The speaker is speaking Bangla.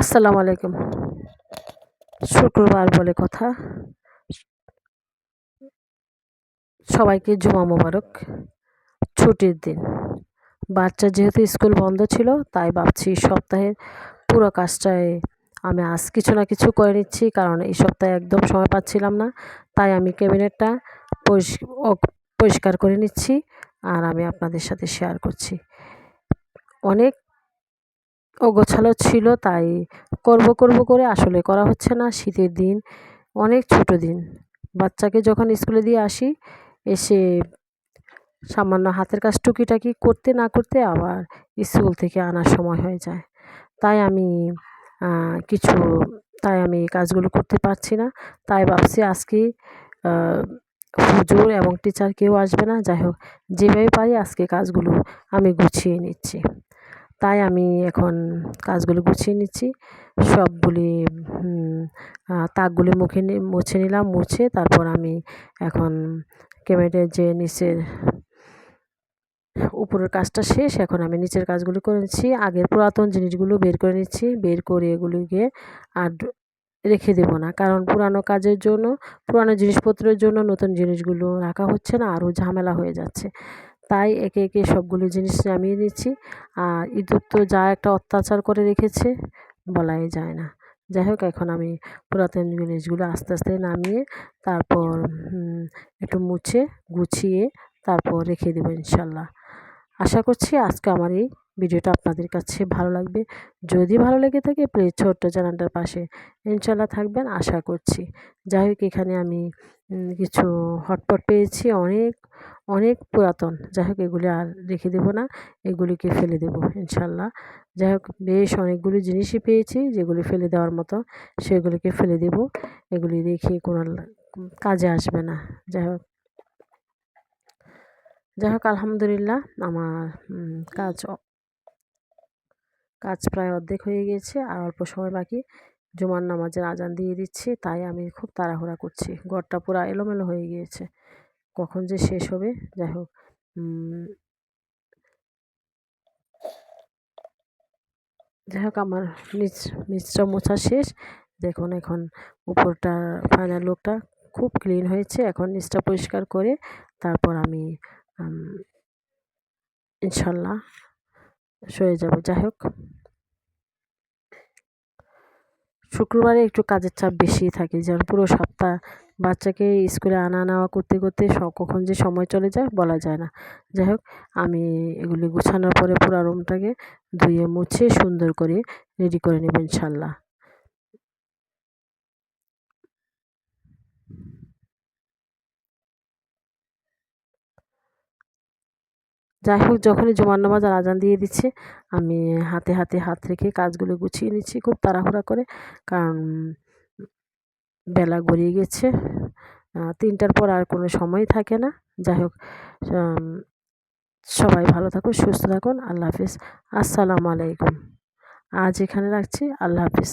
আসসালামু আলাইকুম। শুক্রবার বলে কথা। সবাইকে জুমা মোবারক। ছুটির দিন। বাচ্চা যেহেতু স্কুল বন্ধ ছিল, তাই ভাবছি সপ্তাহের পুরো কাজটায় আমি আজ কিছু না কিছু করে নিচ্ছি, কারণ এই সপ্তাহে একদম সময় পাচ্ছিলাম না। তাই আমি ক্যাবিনেটটা পরিষ্কার করে নিচ্ছি, আর আমি আপনাদের সাথে শেয়ার করছি। অনেক অগোছালো ছিল, তাই করব করব করে আসলে করা হচ্ছে না শীতের দিন, অনেক ছোট দিন। বাচ্চাকে যখন স্কুলে দিয়ে আসি, এসে সামান্য হাতের কাজ টুকিটাকি করতে না করতে আবার স্কুল থেকে আনার সময় হয়ে যায়। তাই আমি কিছু, তাই আমি কাজগুলো করতে পারছি না। তাই ভাবছি আজকে হুজুর এবং টিচার কেউ আসবে না। যাই হোক, যেভাবে পারি আজকে কাজগুলো আমি গুছিয়ে নিচ্ছি। তাই আমি এখন কাজগুলো গুছিয়ে নিচ্ছি। সবগুলি তাকগুলি মুখে মুছে নিলাম, মুছে তারপর আমি এখন ক্যামেটের যে নিচের উপরের কাজটা শেষ, এখন আমি নিচের কাজগুলো করে নিচ্ছি। আগের পুরাতন জিনিসগুলো বের করে নিচ্ছি, বের করে এগুলিকে আর রেখে দেব না। কারণ পুরানো কাজের জন্য, পুরানো জিনিসপত্রের জন্য নতুন জিনিসগুলো রাখা হচ্ছে না, আরও ঝামেলা হয়ে যাচ্ছে। তাই একে একে সবগুলো জিনিস নামিয়ে দিচ্ছি। আর ইঁদুর তো যা একটা অত্যাচার করে রেখেছে, বলাই যায় না। যাই হোক, এখন আমি পুরাতন জিনিসগুলো আস্তে আস্তে নামিয়ে তারপর একটু মুছে, গুছিয়ে তারপর রেখে দেবো ইনশাল্লাহ। আশা করছি আজকে আমার এই ভিডিওটা আপনাদের কাছে ভালো লাগবে। যদি ভালো লেগে থাকে প্লিজ ছোট্ট চ্যানেলটার পাশে ইনশাল্লাহ থাকবেন, আশা করছি। যাই হোক, এখানে আমি কিছু হটপট পেয়েছি, অনেক অনেক পুরাতন। যাই হোক, এগুলি আর রেখে দেবো না, এগুলিকে ফেলে দেবো ইনশাল্লাহ যাই হোক, বেশ অনেকগুলি জিনিসই পেয়েছি, যেগুলি ফেলে দেওয়ার মতো, সেগুলিকে ফেলে দেবো। এগুলি রেখে কোনো কাজে আসবে না। যাই হোক। যাই হোক, আলহামদুলিল্লাহ, আমার কাজ কাজ প্রায় অর্ধেক হয়ে গিয়েছে আর অল্প সময় বাকি। জুমার নামাজের আজান দিয়ে দিচ্ছি, তাই আমি খুব তাড়াহুড়া করছি। ঘরটা পুরো এলোমেলো হয়ে গিয়েছে। কখন যে শেষ হবে, যাই হোক যাই হোক, আমার নিচটা মোছা শেষ। দেখুন এখন উপরটা ফাইনাল লুকটা খুব ক্লিন হয়েছে। এখন নিচটা পরিষ্কার করে তারপর আমি ইনশাল্লাহ সয়ে যাব। যাই হোক শুক্রবারে একটু কাজের চাপ বেশি থাকে। যেমন পুরো সপ্তাহ বাচ্চাকে স্কুলে আনা নেওয়া করতে করতে কখন যে সময় চলে যায় বলা যায় না। যাই হোক, আমি এগুলি গুছানোর পরে পুরো রুমটাকে ধুয়ে মুছে সুন্দর করে রেডি করে নেব ইনশাল্লাহ। যাই হোক, যখনই জুমার নামাজ আর আজান দিয়ে দিচ্ছে, আমি হাতে হাতে হাত রেখে কাজগুলো গুছিয়ে নিচ্ছি খুব তাড়াহুড়া করে, কারণ বেলা গড়িয়ে গেছে। তিনটার পর আর কোনো সময় থাকে না। যাই হোক সবাই ভালো থাকুন, সুস্থ থাকুন, আল্লাহ হাফিজ। আসসালামু আলাইকুম। আজ এখানে রাখছি, আল্লাহ হাফিজ।